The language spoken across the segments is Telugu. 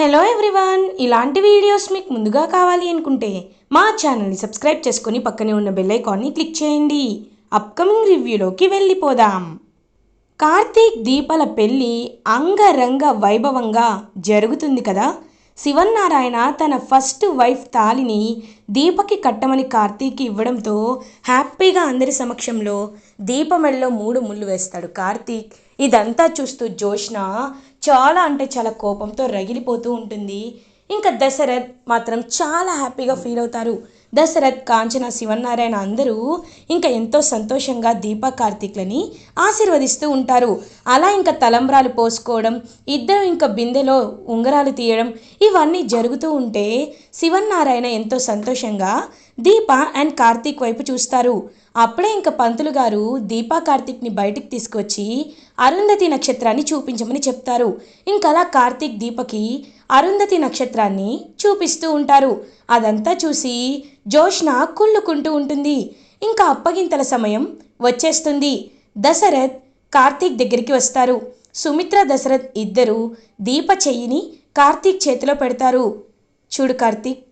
హలో ఎవ్రీవన్ ఇలాంటి వీడియోస్ మీకు ముందుగా కావాలి అనుకుంటే మా ఛానల్ని సబ్స్క్రైబ్ చేసుకుని పక్కనే ఉన్న బెల్ ఐకాన్ని క్లిక్ చేయండి. అప్కమింగ్ రివ్యూలోకి వెళ్ళిపోదాం. కార్తీక్ దీపల పెళ్ళి అంగరంగ వైభవంగా జరుగుతుంది కదా? శివన్నారాయణ తన ఫస్ట్ వైఫ్ తాలిని దీపకి కట్టమని కార్తీక్ ఇవ్వడంతో హ్యాపీగా అందరి సమక్షంలో దీపమెళ్ళలో మూడు ముళ్ళు వేస్తాడు కార్తీక్. ఇదంతా చూస్తూ జోష్న చాలా అంటే చాలా కోపంతో రగిలిపోతూ ఉంటుంది. ఇంకా దశరథ్ మాత్రం చాలా హ్యాపీగా ఫీల్ అవుతారు. దశరథ్ కాంచన శివనారాయణ అందరూ ఇంకా ఎంతో సంతోషంగా దీపా కార్తీక్లని ఆశీర్వదిస్తూ ఉంటారు. అలా ఇంకా తలంబ్రాలు పోసుకోవడం ఇద్దరు ఇంకా బిందెలో ఉంగరాలు తీయడం ఇవన్నీ జరుగుతూ ఉంటే శివన్నారాయణ ఎంతో సంతోషంగా దీప అండ్ కార్తీక్ వైపు చూస్తారు. అప్పుడే ఇంకా పంతులు గారు దీపా కార్తీక్ని బయటికి తీసుకొచ్చి అరుంధతి నక్షత్రాన్ని చూపించమని చెప్తారు. ఇంకలా కార్తీక్ దీపకి అరుంధతి నక్షత్రాన్ని చూపిస్తూ ఉంటారు. అదంతా చూసి జోష్న కుళ్ళుకుంటూ ఉంటుంది. ఇంకా అప్పగింతల సమయం వచ్చేస్తుంది. దశరథ్ కార్తీక్ దగ్గరికి వస్తారు. సుమిత్ర దశరథ్ ఇద్దరు దీప చెయ్యిని కార్తీక్ చేతిలో పెడతారు. చూడు కార్తీక్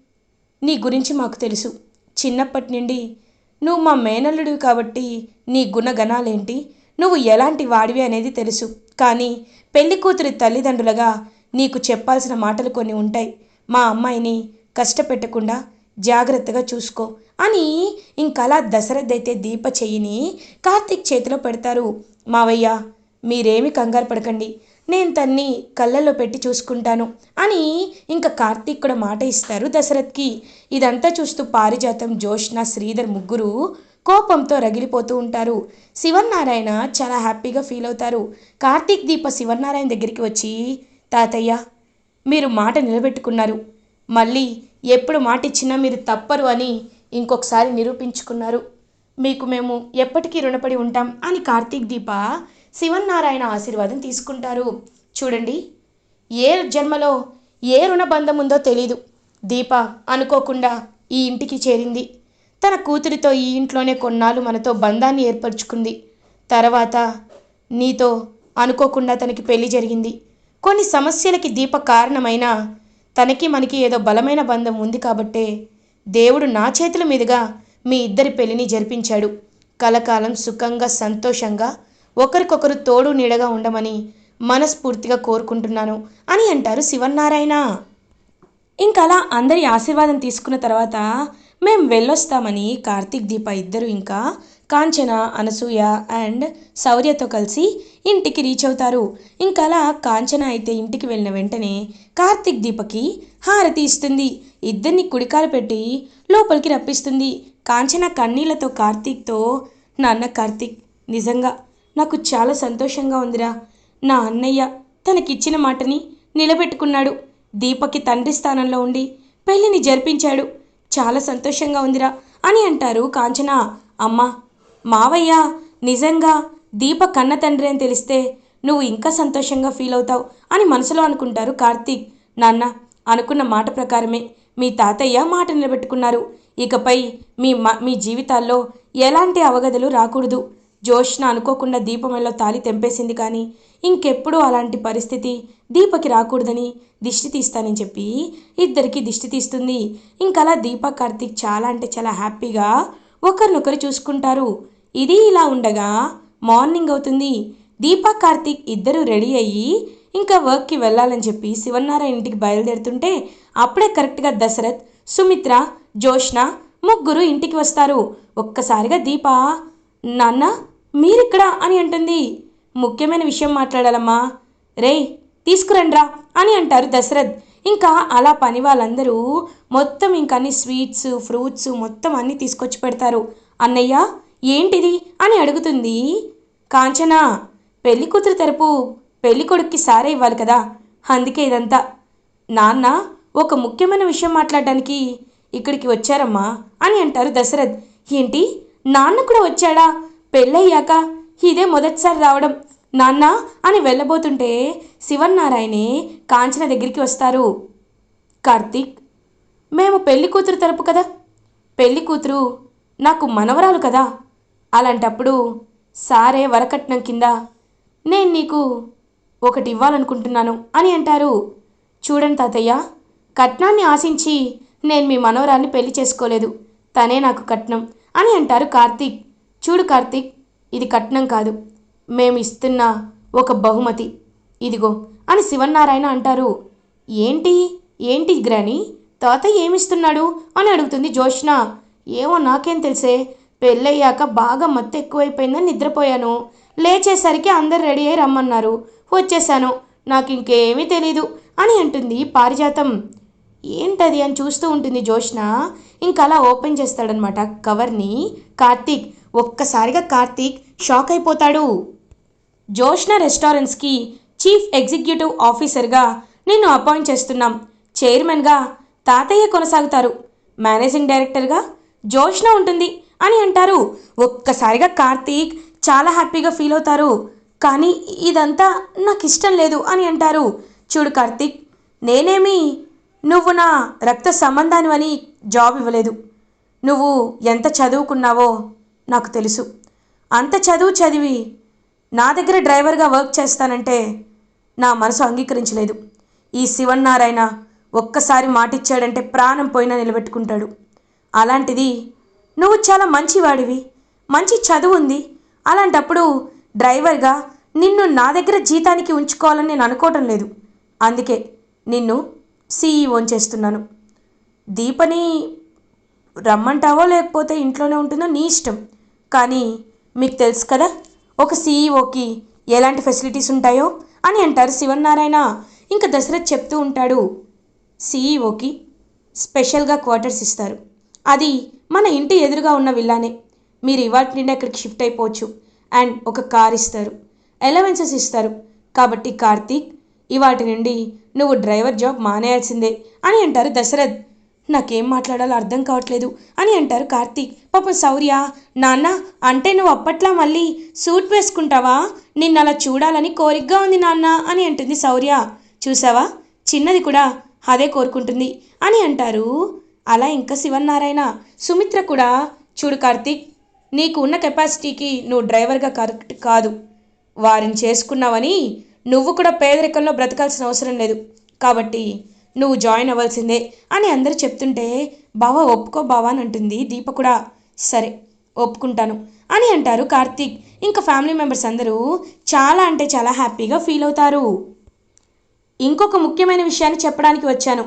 నీ గురించి మాకు తెలుసు. చిన్నప్పటి నుండి నువ్వు మా మేనల్లుడివి కాబట్టి నీ గుణగణాలేంటి? నువ్వు ఎలాంటి వాడివి అనేది తెలుసు. కానీ పెళ్ళి కూతురి తల్లిదండ్రులుగా నీకు చెప్పాల్సిన మాటలు కొన్ని ఉంటాయి. మా అమ్మాయిని కష్టపెట్టకుండా జాగ్రత్తగా చూసుకో అని ఇంకలా దశరథ్ అయితే దీప చెయ్యిని కార్తీక్ చేతిలో పెడతారు. మావయ్య మీరేమి కంగారు పడకండి. నేను తన్ని కళ్ళల్లో పెట్టి చూసుకుంటాను అని ఇంకా కార్తీక్ కూడా మాట ఇస్తారు దశరథ్కి. ఇదంతా చూస్తూ పారిజాతం జోష్న శ్రీధర్ ముగ్గురు కోపంతో రగిలిపోతూ ఉంటారు. శివన్నారాయణ చాలా హ్యాపీగా ఫీల్ అవుతారు. కార్తీక్ దీప శివన్నారాయణ దగ్గరికి వచ్చి తాతయ్య మీరు మాట నిలబెట్టుకున్నారు. మళ్ళీ ఎప్పుడు మాట ఇచ్చినా మీరు తప్పరు అని ఇంకొకసారి నిరూపించుకున్నారు. మీకు మేము ఎప్పటికీ రుణపడి ఉంటాం అని కార్తీక్ దీప శివన్నారాయణ ఆశీర్వాదం తీసుకుంటారు. చూడండి ఏ జన్మలో ఏ రుణబంధం ఉందో తెలీదు. దీప అనుకోకుండా ఈ ఇంటికి చేరింది. తన కూతురితో ఈ ఇంట్లోనే కొన్నాళ్ళు మనతో బంధాన్ని ఏర్పరచుకుంది. తర్వాత నీతో అనుకోకుండా తనకి పెళ్ళి జరిగింది. కొన్ని సమస్యలకి దీప కారణమైన తనకి మనకి ఏదో బలమైన బంధం ఉంది కాబట్టే దేవుడు నా చేతుల మీదుగా మీ ఇద్దరి పెళ్ళిని జరిపించాడు. కలకాలం సుఖంగా సంతోషంగా ఒకరికొకరు తోడు నీడగా ఉండమని మనస్ఫూర్తిగా కోరుకుంటున్నాను అని అంటారు శివన్నారాయణ. ఇంకా అలా అందరి ఆశీర్వాదం తీసుకున్న తర్వాత మేం వెళ్ళొస్తామని కార్తీక్ దీప ఇద్దరు ఇంకా కాంచన అనసూయ అండ్ శౌర్యతో కలిసి ఇంటికి రీచ్ అవుతారు. ఇంకా అలా కాంచన అయితే ఇంటికి వెళ్ళిన వెంటనే కార్తీక్ దీపకి హారతి ఇస్తుంది. ఇద్దరిని కుడికాలు పెట్టి లోపలికి రప్పిస్తుంది. కాంచన కన్నీళ్ళతో కార్తీక్తో నాన్న కార్తీక్ నిజంగా నాకు చాలా సంతోషంగా ఉందిరా. నా అన్నయ్య తనకిచ్చిన మాటని నిలబెట్టుకున్నాడు. దీపకి తండ్రి స్థానంలో ఉండి పెళ్ళిని జరిపించాడు. చాలా సంతోషంగా ఉందిరా అని అంటారు కాంచన. అమ్మ మావయ్య నిజంగా దీప కన్న తండ్రి అని తెలిస్తే నువ్వు ఇంకా సంతోషంగా ఫీల్ అవుతావు అని మనసులో అనుకుంటారు కార్తీక్. నాన్న అనుకున్న మాట ప్రకారమే మీ తాతయ్య మాట నిలబెట్టుకున్నారు. ఇకపై మీ మీ జీవితాల్లో ఎలాంటి అవగదులు రాకూడదు. జోష్న అనుకోకుండా దీపంలో తాలి తెంపేసింది కానీ ఇంకెప్పుడూ అలాంటి పరిస్థితి దీపకి రాకూడదని దిష్టి తీస్తానని చెప్పి ఇద్దరికి దిష్టి తీస్తుంది. ఇంకలా దీప కార్తీక్ చాలా అంటే చాలా హ్యాపీగా ఒకరినొకరు చూసుకుంటారు. ఇది ఇలా ఉండగా మార్నింగ్ అవుతుంది. దీపా కార్తీక్ ఇద్దరు రెడీ అయ్యి ఇంకా వర్క్కి వెళ్ళాలని చెప్పి శివనారాయణ ఇంటికి బయలుదేరుతుంటే అప్పుడే కరెక్ట్గా దశరథ్ సుమిత్ర జోష్న ముగ్గురు ఇంటికి వస్తారు. ఒక్కసారిగా దీప నాన్న మీరిక్కడ అని అంటుంది. ముఖ్యమైన విషయం మాట్లాడాలమ్మా. రేయ్ తీసుకురండ్రా అని అంటారు దశరథ్. ఇంకా అలా పని వాళ్ళందరూ మొత్తం ఇంకా అన్ని స్వీట్స్ ఫ్రూట్స్ మొత్తం అన్నీ తీసుకొచ్చి పెడతారు. అన్నయ్య ఏంటిది అని అడుగుతుంది. కాంచనా పెళ్ళి కూతురు తరపు పెళ్ళి కొడుక్కి సారే ఇవ్వాలి కదా. అందుకే ఇదంతా. నాన్న ఒక ముఖ్యమైన విషయం మాట్లాడడానికి ఇక్కడికి వచ్చారమ్మా అని అంటారు దశరథ్. ఏంటి? నాన్న కూడా వచ్చాడా? పెళ్ళయ్యాక ఇదే మొదటిసారి రావడం. నాన్న అని వెళ్ళబోతుంటే శివన్నారాయణే కాంచన దగ్గరికి వస్తారు. కార్తీక్ మేము పెళ్ళి కూతురు తరపు కదా? పెళ్ళి కూతురు నాకు మనవరాలు కదా? అలాంటప్పుడు సారే వరకట్నం కింద నేను నీకు ఒకటి ఇవ్వాలనుకుంటున్నాను అని అంటారు. చూడండి తాతయ్య కట్నాన్ని ఆశించి నేను మీ మనవరాన్ని పెళ్ళి చేసుకోలేదు. తనే నాకు కట్నం. అని అంటారు కార్తీక్. చూడు కార్తీక్ ఇది కట్నం కాదు. మేము ఇస్తున్న ఒక బహుమతి. ఇదిగో అని శివన్నారాయణ అంటారు. ఏంటి? ఏంటి గ్రాని? తాతయ్య ఏమిస్తున్నాడు? అని అడుగుతుంది జోష్న ఏమో నాకేం తెలిసే. పెళ్ళయ్యాక బాగా మత్తు ఎక్కువైపోయిందని నిద్రపోయాను. లేచేసరికి అందరు రెడీ అయి రమ్మన్నారు. వచ్చేసాను నాకు ఇంకేమీ తెలీదు అని అంటుంది పారిజాతం. ఏంటది అని చూస్తూ ఉంటుంది జోష్న ఇంకా అలా ఓపెన్ చేస్తాడనమాట కవర్ని. కార్తీక్ ఒక్కసారిగా కార్తీక్ షాక్ అయిపోతాడు. జోష్న రెస్టారెంట్స్కి చీఫ్ ఎగ్జిక్యూటివ్ ఆఫీసర్గా నిన్ను అపాయింట్ చేస్తున్నాం. చైర్మన్గా తాతయ్య కొనసాగుతారు. మేనేజింగ్ డైరెక్టర్గా జోష్న ఉంటుంది అని అంటారు. ఒక్కసారిగా కార్తీక్ చాలా హ్యాపీగా ఫీల్ అవుతారు. కానీ ఇదంతా నాకు ఇష్టం లేదు అని అంటారు. చూడు కార్తీక్ నేనేమి నువ్వు నా రక్త సంబంధానివని జాబ్ ఇవ్వలేదు. నువ్వు ఎంత చదువుకున్నావో నాకు తెలుసు. అంత చదువు చదివి నా దగ్గర డ్రైవర్గా వర్క్ చేస్తానంటే నా మనసు అంగీకరించలేదు. ఈ శివన్నారాయణ ఒక్కసారి మాటిచ్చాడంటే ప్రాణం పోయినా నిలబెట్టుకుంటాడు. అలాంటిది నువ్వు చాలా మంచివాడివి మంచి చదువు ఉంది. అలాంటప్పుడు డ్రైవర్గా నిన్ను నా దగ్గర జీతానికి ఉంచుకోవాలని నేను అనుకోవటం లేదు. అందుకే నిన్ను సీఈఓని చేస్తున్నాను. దీపని రమ్మంటావో లేకపోతే ఇంట్లోనే ఉంటుందో నీ ఇష్టం. కానీ మీకు తెలుసు కదా ఒక సీఈఓకి ఎలాంటి ఫెసిలిటీస్ ఉంటాయో అని అంటారు శివన్నారాయణ. ఇంకా దశరథ్ చెప్తూ ఉంటాడు సీఈఓకి స్పెషల్గా క్వార్టర్స్ ఇస్తారు. అది మన ఇంటి ఎదురుగా ఉన్న విల్లానే. మీరు ఇవాటి నుండి అక్కడికి షిఫ్ట్ అయిపోవచ్చు. అండ్ ఒక కార్ ఇస్తారు. అలవెన్సెస్ ఇస్తారు. కాబట్టి కార్తీక్ ఇవాటి నుండి నువ్వు డ్రైవర్ జాబ్ మానేయాల్సిందే అని అంటారు దశరథ్. నాకేం మాట్లాడాలో అర్థం కావట్లేదు అని అంటారు కార్తీక్. పాపం శౌర్య నాన్న అంటే నువ్వు అప్పట్లా మళ్ళీ సూట్ వేసుకుంటావా? నిన్ను అలా చూడాలని కోరికగా ఉంది నాన్న అని అంటుంది శౌర్య. చూసావా? చిన్నది కూడా అదే కోరుకుంటుంది అని అంటారు. అలా ఇంకా శివన్నారాయణ. సుమిత్ర కూడా చూడు కార్తీక్ నీకు ఉన్న కెపాసిటీకి నువ్వు డ్రైవర్గా కరెక్ట్ కాదు. వారిని చేసుకున్నావని నువ్వు కూడా పేదరికంలో బ్రతకాల్సిన అవసరం లేదు. కాబట్టి నువ్వు జాయిన్ అవ్వాల్సిందే అని అందరూ చెప్తుంటే బావా ఒప్పుకో బావా అని అంటుంది దీప కూడా. సరే ఒప్పుకుంటాను అని అంటారు కార్తీక్. ఇంకా ఫ్యామిలీ మెంబర్స్ అందరూ చాలా అంటే చాలా హ్యాపీగా ఫీల్ అవుతారు. ఇంకొక ముఖ్యమైన విషయాన్ని చెప్పడానికి వచ్చాను.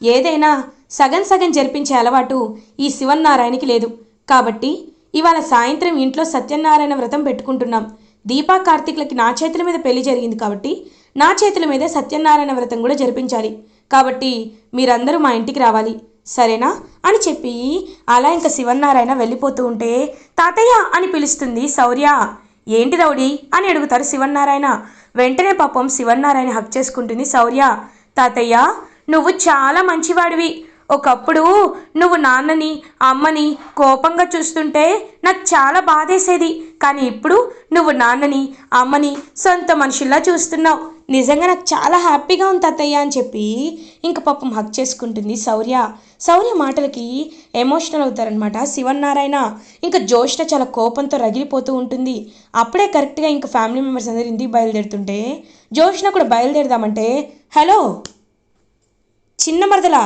ఏదైనా సగం సగం జరిపించే అలవాటు ఈ శివన్నారాయణకి లేదు. కాబట్టి ఇవాళ సాయంత్రం ఇంట్లో సత్యనారాయణ వ్రతం పెట్టుకుంటున్నాం. దీపా కార్తీక్లకి నా చేతుల మీద పెళ్ళి జరిగింది కాబట్టి నా చేతుల మీదే సత్యనారాయణ వ్రతం కూడా జరిపించాలి. కాబట్టి మీరందరూ మా ఇంటికి రావాలి. సరేనా? అని చెప్పి అలా ఇంకా శివన్నారాయణ వెళ్ళిపోతూ ఉంటే తాతయ్య అని పిలుస్తుంది శౌర్య. ఏంటి దౌడి అని అడుగుతారు శివన్నారాయణ. వెంటనే పాపం శివన్నారాయణ హక్ చేసుకుంటుంది శౌర్య. తాతయ్య నువ్వు చాలా మంచివాడివి. ఒకప్పుడు నువ్వు నాన్నని అమ్మని కోపంగా చూస్తుంటే నాకు చాలా బాధేసేది. కానీ ఇప్పుడు నువ్వు నాన్నని అమ్మని సొంత మనుషుల్లా చూస్తున్నావు. నిజంగా నాకు చాలా హ్యాపీగా ఉంది తాతయ్య అని చెప్పి ఇంక పాపం హక్ చేసుకుంటుంది శౌర్య. శౌర్య మాటలకి ఎమోషనల్ అవుతారనమాట శివన్నారాయణ. ఇంకా జోష్న చాలా కోపంతో రగిలిపోతూ ఉంటుంది. అప్పుడే కరెక్ట్గా ఇంకా ఫ్యామిలీ మెంబర్స్ అందరూ ఇంటికి బయలుదేరుతుంటే జోష్న కూడా బయలుదేరదామంటే హలో చిన్న మరదలా?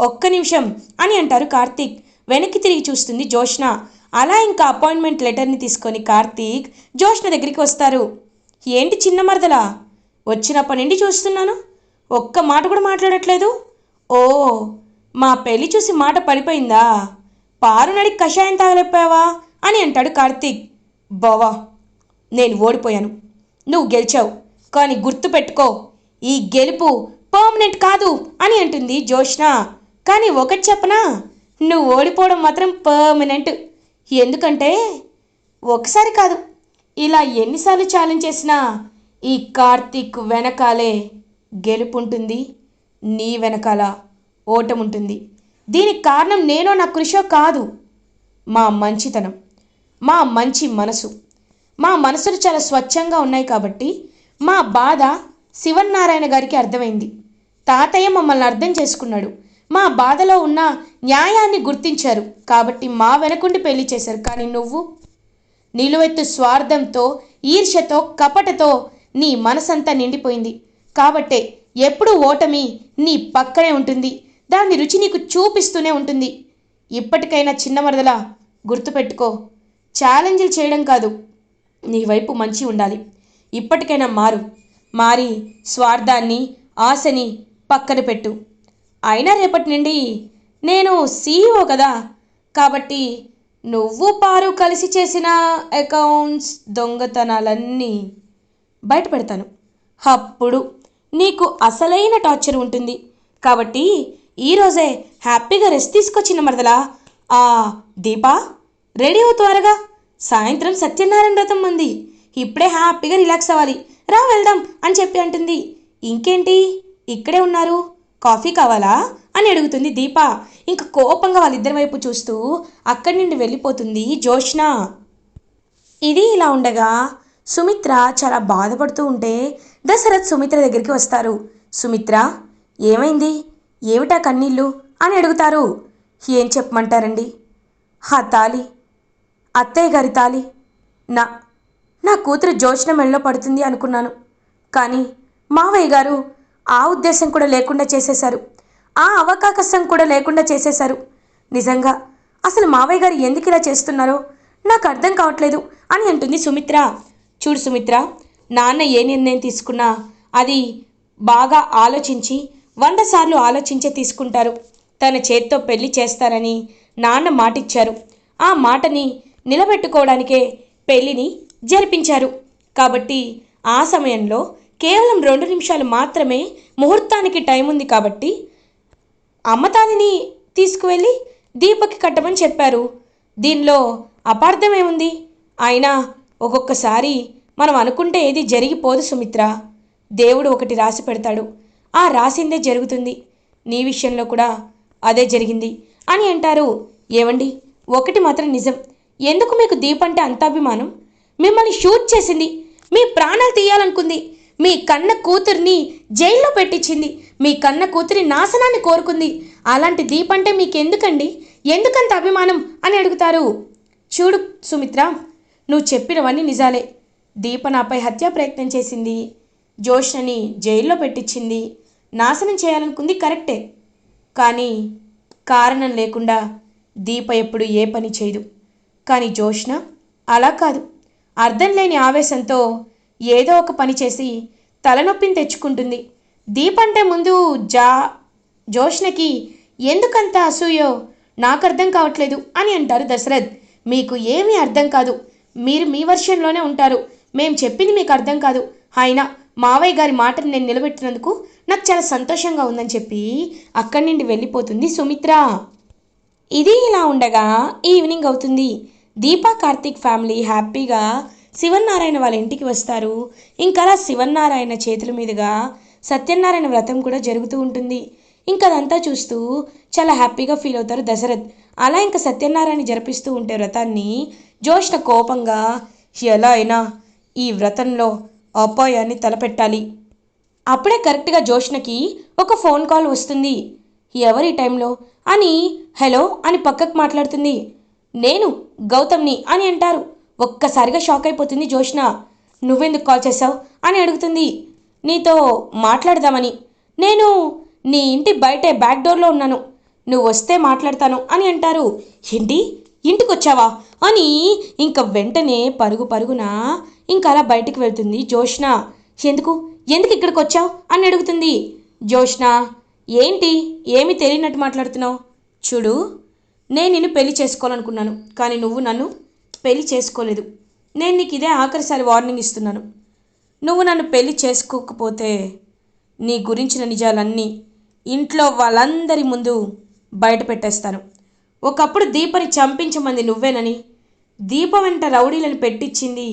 ఒక్క నిమిషం అని అంటారు కార్తీక్. వెనక్కి తిరిగి చూస్తుంది జోష్న అలా ఇంకా అపాయింట్మెంట్ లెటర్ని తీసుకొని కార్తీక్ జోష్న దగ్గరికి వస్తారు. ఏంటి చిన్న మరదలా? వచ్చినప్పటి నుండి చూస్తున్నాను. ఒక్క మాట కూడా మాట్లాడట్లేదు. ఓ మా పెళ్ళి చూసి మాట పడిపోయిందా? పారునడి కషాయం తాగలేపావా? అని అంటాడు కార్తీక్. బావా నేను ఓడిపోయాను. నువ్వు గెలిచావు. కానీ గుర్తుపెట్టుకో ఈ గెలుపు పర్మనెంట్ కాదు అని అంటుంది జోష్న కానీ ఒకటి చెప్పనా? నువ్వు ఓడిపోవడం మాత్రం పర్మనెంట్ ఎందుకంటే ఒకసారి కాదు ఇలా ఎన్నిసార్లు ఛాలెంజ్ చేసినా ఈ కార్తీక్ వెనకాలే గెలుపు ఉంటుంది నీ వెనకాల ఓటముంటుంది. దీనికి కారణం నేనో నా కృషో కాదు మా మంచితనం మా మంచి మనసు. మా మనసులు చాలా స్వచ్ఛంగా ఉన్నాయి కాబట్టి మా బాధ శివన్నారాయణ గారికి అర్థమైంది. తాతయ్య మమ్మల్ని అర్థం చేసుకున్నాడు. మా బాధలో ఉన్న న్యాయాన్ని గుర్తించారు. కాబట్టి మా వెనకుండి పెళ్ళి చేశారు. కానీ నువ్వు నిలువెత్తు స్వార్థంతో ఈర్ష్యతో కపటతో నీ మనసంతా నిండిపోయింది. కాబట్టే ఎప్పుడూ ఓటమి నీ పక్కనే ఉంటుంది. దాని రుచి నీకు చూపిస్తూనే ఉంటుంది. ఇప్పటికైనా చిన్న మరదల గుర్తుపెట్టుకో. ఛాలెంజ్లు చేయడం కాదు. నీ వైపు మంచి ఉండాలి. ఇప్పటికైనా మారు. మారి స్వార్థాన్ని ఆశని పక్కన పెట్టు. అయినా రేపటి నుండి నేను సీఈఓ కదా. కాబట్టి నువ్వు పారు కలిసి చేసిన అకౌంట్స్ దొంగతనాలన్నీ బయటపెడతాను అప్పుడు నీకు అసలైన టార్చర్ ఉంటుంది. కాబట్టి ఈరోజే హ్యాపీగా రెస్ట్ తీసుకొచ్చిన మరదలా ఆ దీపా రెడీ అవు త్వరగా సాయంత్రం సత్యనారాయణ వ్రతం ఉంది. ఇప్పుడే హ్యాపీగా రిలాక్స్ అవ్వాలి. రా వెళ్దాం అని చెప్పి అంటుంది. ఇంకేంటి? ఇక్కడే ఉన్నారు. కాఫీ కావాలా? అని అడుగుతుంది దీప. ఇంక కోపంగా వాళ్ళిద్దరి వైపు చూస్తూ అక్కడి నుండి వెళ్ళిపోతుంది జోష్న ఇది ఇలా ఉండగా సుమిత్ర చాలా బాధపడుతూ ఉంటే దశరథ్ సుమిత్ర దగ్గరికి వస్తారు. సుమిత్ర ఏమైంది? ఏమిటా కన్నీళ్ళు? అని అడుగుతారు. ఏం చెప్పమంటారండి? ఆ తాలి. అత్తయ్య గారి తాలి. నా నా కూతురు జోష్న మెళ్ళలో పడుతుంది అనుకున్నాను. కానీ మావయ్య గారు ఆ ఉద్దేశం కూడా లేకుండా చేసేశారు. ఆ అవకాశం కూడా లేకుండా చేసేశారు. నిజంగా అసలు మావయ్య గారు ఎందుకు ఇలా చేస్తున్నారో నాకు అర్థం కావట్లేదు అని అంటుంది సుమిత్ర. చూడు సుమిత్ర నాన్న ఏ నిర్ణయం తీసుకున్నా అది బాగా ఆలోచించి వంద సార్లు ఆలోచించే తీసుకుంటారు. తన చేత్తో పెళ్ళి చేస్తారని నాన్న మాటిచ్చారు. ఆ మాటని నిలబెట్టుకోవడానికే పెళ్ళిని జరిపించారు. కాబట్టి ఆ సమయంలో కేవలం రెండు నిమిషాలు మాత్రమే ముహూర్తానికి టైం ఉంది కాబట్టి అమ్మతానిని తీసుకువెళ్ళి దీపకి కట్టమని చెప్పారు. దీనిలో అపార్థమేముంది అయినా ఒక్కొక్కసారి మనం అనుకుంటే ఏది జరిగిపోదు సుమిత్ర. దేవుడు ఒకటి రాసి పెడతాడు. ఆ రాసిందే జరుగుతుంది. నీ విషయంలో కూడా అదే జరిగింది అని అంటారు. ఏవండి? ఒకటి మాత్రం నిజం. ఎందుకు మీకు దీపంటే అంత అభిమానం? మిమ్మల్ని షూట్ చేసింది. మీ ప్రాణాలు తీయాలనుకుంది. మీ కన్న కూతుర్ని జైల్లో పెట్టించింది. మీ కన్న కూతురి నాశనాన్ని కోరుకుంది. అలాంటి దీపంటే మీకెందుకండి? ఎందుకంత అభిమానం అని అడుగుతారు. చూడు సుమిత్ర నువ్వు చెప్పినవన్నీ నిజాలే. దీప నాపై హత్యా ప్రయత్నం చేసింది. జోష్నని జైల్లో పెట్టించింది. నాశనం చేయాలనుకుంది కరెక్టే. కానీ కారణం లేకుండా దీప ఎప్పుడు ఏ పని చేయదు. కానీ జోష్న అలా కాదు. అర్థం లేని ఆవేశంతో ఏదో ఒక పని చేసి తలనొప్పిని తెచ్చుకుంటుంది. దీపంటే అంటే ముందు జా జోష్నకి ఎందుకంత అసూయో? నాకు అర్థం కావట్లేదు అని అంటారు దశరథ్. మీకు ఏమీ అర్థం కాదు. మీరు మీ వర్షన్లోనే ఉంటారు. మేం చెప్పింది మీకు అర్థం కాదు. అయినా మావయ్య గారి మాటను నేను నిలబెట్టినందుకు నాకు చాలా సంతోషంగా ఉందని చెప్పి అక్కడి నుండి వెళ్ళిపోతుంది సుమిత్ర. ఇది ఇలా ఉండగా ఈవినింగ్ అవుతుంది. దీపా కార్తీక్ ఫ్యామిలీ హ్యాపీగా శివన్నారాయణ వాళ్ళ ఇంటికి వస్తారు. ఇంకా అలా శివన్నారాయణ చేతుల మీదుగా సత్యనారాయణ వ్రతం కూడా జరుగుతూ ఉంటుంది. ఇంకా అదంతా చూస్తూ చాలా హ్యాపీగా ఫీల్ అవుతారు దశరథ్. అలా ఇంకా సత్యనారాయణ జరిపిస్తూ ఉంటే వ్రతాన్ని జోష్న కోపంగా ఎలా అయినా ఈ వ్రతంలో అపాయాన్ని తలపెట్టాలి. అప్పుడే కరెక్ట్గా జోష్ణకి ఒక ఫోన్ కాల్ వస్తుంది. ఎవరి టైంలో? అని హలో అని పక్కకు మాట్లాడుతుంది. నేను గౌతమ్ని అని అంటారు. ఒక్కసారిగా షాక్ అయిపోతుంది జోష్న నువ్వెందుకు కాల్ చేశావు? అని అడుగుతుంది. నీతో మాట్లాడదామని. నేను నీ ఇంటి బయటే బ్యాక్ డోర్లో ఉన్నాను. నువ్వు వస్తే మాట్లాడతాను అని అంటారు. ఏంటి? ఇంటికి వచ్చావా అని ఇంక వెంటనే పరుగు పరుగున ఇంకా అలా బయటికి వెళ్తుంది జోష్న ఎందుకు? ఎందుకు ఇక్కడికి వచ్చావు అని అడుగుతుంది. జోష్న ఏంటి? ఏమి తెలియనట్టు మాట్లాడుతున్నావు? చూడు నేను నిన్ను పెళ్ళి చేసుకోవాలనుకున్నాను. కానీ నువ్వు నన్ను పెళ్ళి చేసుకోలేదు. నేను నీకు ఇదే ఆఖరిసారి వార్నింగ్ ఇస్తున్నాను. నువ్వు నన్ను పెళ్ళి చేసుకోకపోతే నీ గురించిన నిజాలన్నీ ఇంట్లో వాళ్ళందరి ముందు బయట పెట్టేస్తాను. ఒకప్పుడు దీపని చంపించమంది నువ్వేనని దీప వెంట రౌడీలను పెట్టించింది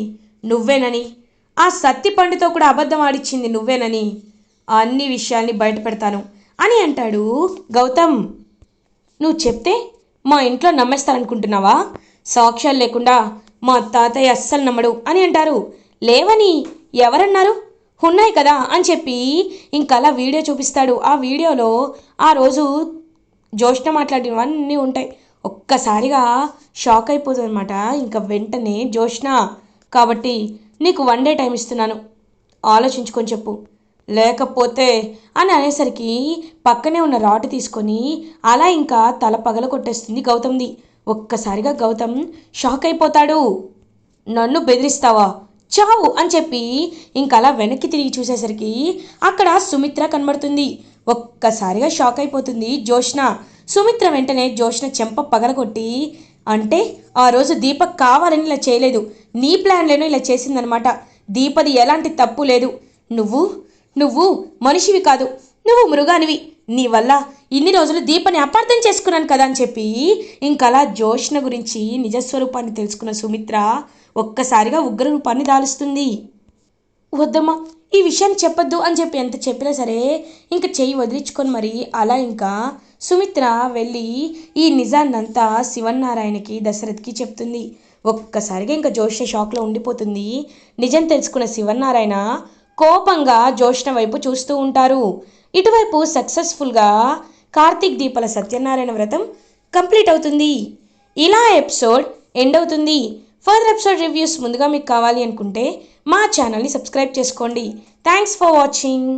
నువ్వేనని ఆ సత్తిపండుతో కూడా అబద్ధం ఆడిచ్చింది నువ్వేనని ఆ అన్ని విషయాల్ని బయట పెడతాను అని అంటాడు గౌతమ్. నువ్వు చెప్తే మా ఇంట్లో నమ్మేస్తారనుకుంటున్నావా? సాక్ష్యాలు లేకుండా మా తాతయ్య అస్సలు నమ్మడు అని అంటారు. లేవని ఎవరన్నారు? ఉన్నాయి కదా అని చెప్పి ఇంకలా వీడియో చూపిస్తాడు. ఆ వీడియోలో ఆ రోజు జ్యోష్ణ మాట్లాడినవన్నీ ఉంటాయి. ఒక్కసారిగా షాక్ అయిపోతుంది అనమాట ఇంకా వెంటనే జ్యోష్ణ కాబట్టి నీకు వన్ డే టైం ఇస్తున్నాను. ఆలోచించుకొని చెప్పు. లేకపోతే అని అనేసరికి పక్కనే ఉన్న రాటు తీసుకొని అలా ఇంకా తల పగల కొట్టేస్తుంది గౌతమ్ది. ఒక్కసారిగా గౌతమ్ షాక్ అయిపోతాడు. నన్ను బెదిరిస్తావా? చావు అని చెప్పి ఇంకలా వెనక్కి తిరిగి చూసేసరికి అక్కడ సుమిత్ర కనబడుతుంది. ఒక్కసారిగా షాక్ అయిపోతుంది జోష్న సుమిత్ర వెంటనే జోష్న చెంప పగలగొట్టి అంటే ఆ రోజు దీపక్ కావాలని ఇలా చేయలేదు. నీ ప్లాన్లేనో ఇలా చేసిందనమాట. దీపది ఎలాంటి తప్పు లేదు. నువ్వు నువ్వు మనిషివి కాదు. నువ్వు మృగానివి. నీ వల్ల ఇన్ని రోజులు దీపని అపార్థం చేసుకున్నాను కదా అని చెప్పి ఇంకలా జోష్ణ గురించి నిజస్వరూపాన్ని తెలుసుకున్న సుమిత్ర ఒక్కసారిగా ఉగ్ర రూపాన్ని దాలుస్తుంది. వద్దమ్మా ఈ విషయాన్ని చెప్పొద్దు అని చెప్పి ఎంత చెప్పినా సరే ఇంకా చెయ్యి వదిలించుకొని మరి అలా ఇంకా సుమిత్ర వెళ్ళి ఈ నిజాన్నంతా శివన్నారాయణకి దశరథ్కి చెప్తుంది. ఒక్కసారిగా ఇంకా జోష్ణ షాక్లో ఉండిపోతుంది. నిజం తెలుసుకున్న శివన్నారాయణ కోపంగా జోష్ణ వైపు చూస్తూ ఉంటారు. ఇటువైపు సక్సెస్ఫుల్గా కార్తీక్ దీపల సత్యనారాయణ వ్రతం కంప్లీట్ అవుతుంది. ఇలా ఎపిసోడ్ ఎండ్ అవుతుంది. ఫర్దర్ ఎపిసోడ్ రివ్యూస్ ముందుగా మీకు కావాలి అనుకుంటే మా ఛానల్ని సబ్స్క్రైబ్ చేసుకోండి. Thanks for watching.